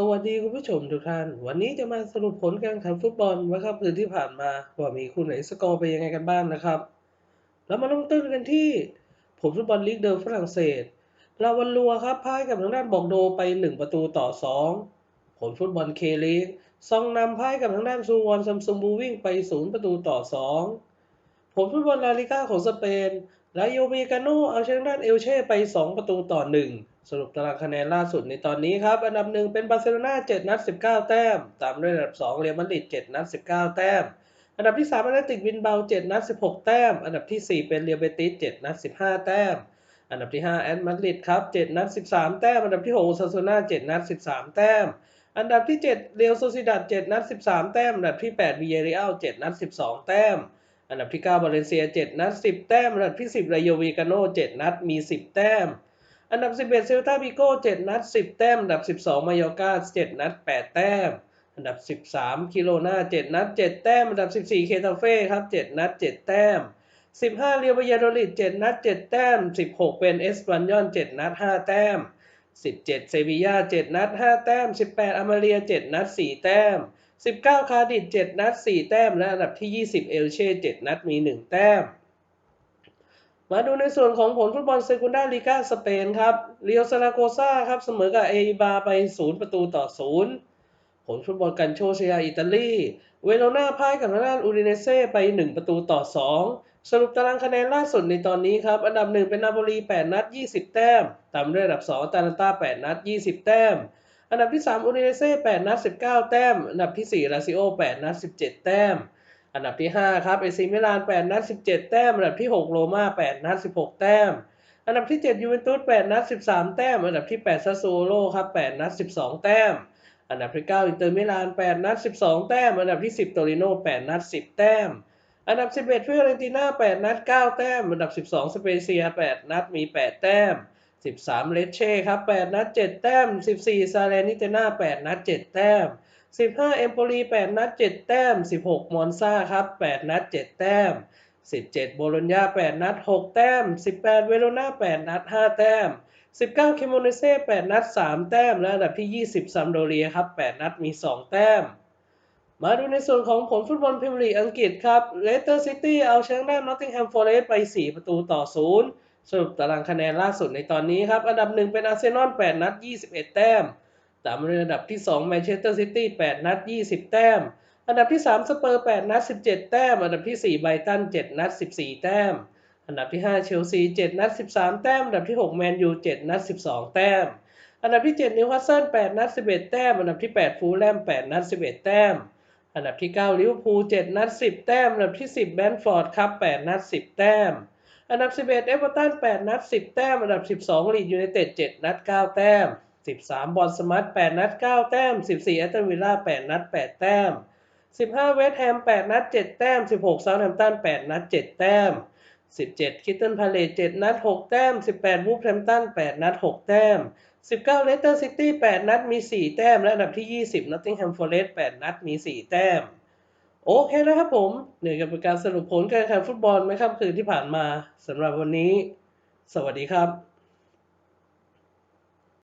สวัสดีคุณผู้ชมทุกท่าน วันนี้จะมาสรุปผลการแข่งฟุตบอลว่าครับคืนที่ผ่านมาว่ามีคู่ไหนสกอร์ไปยังไงกันบ้างนะครับ แล้วมาเริ่มต้นกันที่ผลฟุตบอลลีกเดิมฝรั่งเศสลาวันลัวครับพ่ายกับทางด้านบอกโดไป 1 ประตูต่อ 2 ผลฟุตบอลเคลีกซองนำพ่ายกับทางด้านซูวอนซัมซุงบูวิ่งไป 0 ประตูต่อ 2 ผลฟุตบอลลาลิก้าของสเปน ลาโยเมกาโนเอาชนะด้านเอลเช่ไป 2 ประตูต่อ 1 สรุปตารางคะแนนล่าสุดในตอนนี้ครับ อันดับหนึ่งเป็นบาร์เซโลนา7นัด19 แต้ม ตามด้วยอันดับ 2 เรอัลมาดริด7นัด19 แต้ม อันดับที่3แอตเลติกวินเบา7นัด16 แต้ม อันดับทีสี่ 4 เป็นเรียลเบติส7นัด15 แต้ม อันดับที่ 5 แอตมาดริดครับ7นัด13 แต้ม อันดับที่6ซาโซนา7นัด13 แต้ม อันดับที่ 7 เรอัลโซซิดัด7นัด13 แต้ม อันดับที่8วิเยเรียล7นัด12 แต้ม อันดับที่ 9 บาเลนเซีย 7 นัด 10 แต้ม อันดับที่ 10 รายโยวีกาโน่ 7 นัด มี 10 แต้ม อันดับ 11 เซลตาบิโก้ 7 นัด 10 แต้ม อันดับ 12 มายอกา 7 นัด 8 แต้ม อันดับ 13 คิโลนา7 นัด 7 แต้ม อันดับ 14 เคทาเฟ่ครับ 7 นัด 7 แต้ม 15 เรียวบายาโดลิด 7 นัด 7 แต้ม 16 เป็นเอสปันยอน 7 นัด 5 แต้ม 17 เซบียา 7 นัด 5 แต้ม 18อามาเรีย 7 นัด 4 แต้ม 19 คาดิด7นัด 4 แต้ม และอันดับที่ 20 เอลเช่ 7 นัดมี 1 แต้ม มาดูในส่วนของผลฟุตบอลเซกุนดาลีกาสเปนครับเรียวซาราโกซาครับเสมอกับเอบาไป 0 ประตูต่อ 0 ผลฟุตบอลกันโชเซียอิตาลี เวโรนาพ่ายกับทางด้านอูดิเนเซ่ไป 1 ประตูต่อ 2 สรุปตารางคะแนนล่าสุดในตอนนี้ครับอันดับ 1 เป็นนาโปลี 8 นัด 20 แต้ม ตามด้วยอันดับ 2 ตาลันตา8 นัด 20 แต้ม อันดับที่3อูดิเนเซ่8นัด19 แต้ม อันดับที่4ลาซิโอ8นัด17 แต้ม อันดับที่ 5 ครับเอซีมิลาน8นัด17 แต้ม อันดับที่ 6 โรม่า8นัด16 แต้ม อันดับที่ 7 ยูเวนตุส8นัด13 แต้ม อันดับที่8ซาซูโร่ครับ8นัด12 แต้ม อันดับที่ 9 อินเตอร์มิลาน8นัด12 แต้ม อันดับที่ 10 โตริโน่8นัด10 แต้ม อันดับ 11ฟิโอเรนติน่า8นัด9 แต้ม อันดับ 12 สเปเซีย8นัดมี 8 แต้ม 13 เลเช่ครับ 8 นัด 7 แต้ม 14 ซาเลนิเตนา8 นัด 7 แต้ม 15 เอมโปลี 8 นัด 7 แต้ม 16 มอนซาครับ 8 นัด 7 แต้ม 17 โบโลญญา 8 นัด 6 แต้ม 18 เวโรนา 8 นัด 5 แต้ม 19 เคโมเนเซ่ 8 นัด 3 แต้ม และอันดับที่ 20 ซัมโดเรียครับ 8 นัดมี 2 แต้มมาดูในส่วนของผลฟุตบอลพรีเมียร์ลีกอังกฤษครับ เลสเตอร์ซิตี้เอาชนะนนอตติงแฮมฟอเรสต์ไป 4 ประตูต่อ 0 สรุปตารางคะแนนล่าสุดในตอนนี้ครับ อันดับ 1 เป็นอาร์เซนอล8นัด 21 แต้ม ตามด้วยอันดับที่ 2 แมนเชสเตอร์ซิตี้8นัด 20 แต้ม อันดับที่ 3 สเปอร์ 8 นัด 17 แต้ม อันดับที่ 4 ไบตัน 7 นัด 14 แต้ม อันดับที่ 5 เชลซี 7 นัด 13 แต้ม อันดับที่ 6 แมนยู 7 นัด 12 แต้ม อันดับที่ 7 นิวคาสเซิล 8 นัด 11 แต้ม อันดับที่ 8 ฟูลแลม 8 นัด 11 แต้ม อันดับที่ 9 ลิเวอร์พูล 7 นัด 10 แต้ม อันดับที่ 10 แบนฟอร์ดครับ 8 นัด 10 แต้ม อันดับ 11 เอเวอร์ตัน 8 นัด 10 แต้ม อันดับ 12 ลีดยูไนเต็ด 7 นัด 9 แต้ม 13 บอลสมัต8นัด 9 แต้ม 14 แอตตันวิลล่า 8 นัด 8 แต้ม 15 เวสต์แฮม 8 นัด 7 แต้ม 16 เซาท์แฮมป์ตัน 8 นัด 7 แต้ม 17 คิตเทิลพาเลต 7 นัด 6 แต้ม 18 วูฟแฮมป์ตัน 8 นัด 6 แต้ม 19 เลสเตอร์ซิตี้ 8 นัด มี 4 แต้ม และอันดับที่ 20 นอตติงแฮมฟอร์เรสต์ 8 นัด มี 4 แต้ม โอเคนะครับผมเหนื่อยกับการสรุปผลการแข่งฟุตบอลไหมครับคืนที่ผ่านมาสำหรับวันนี้ สวัสดีครับ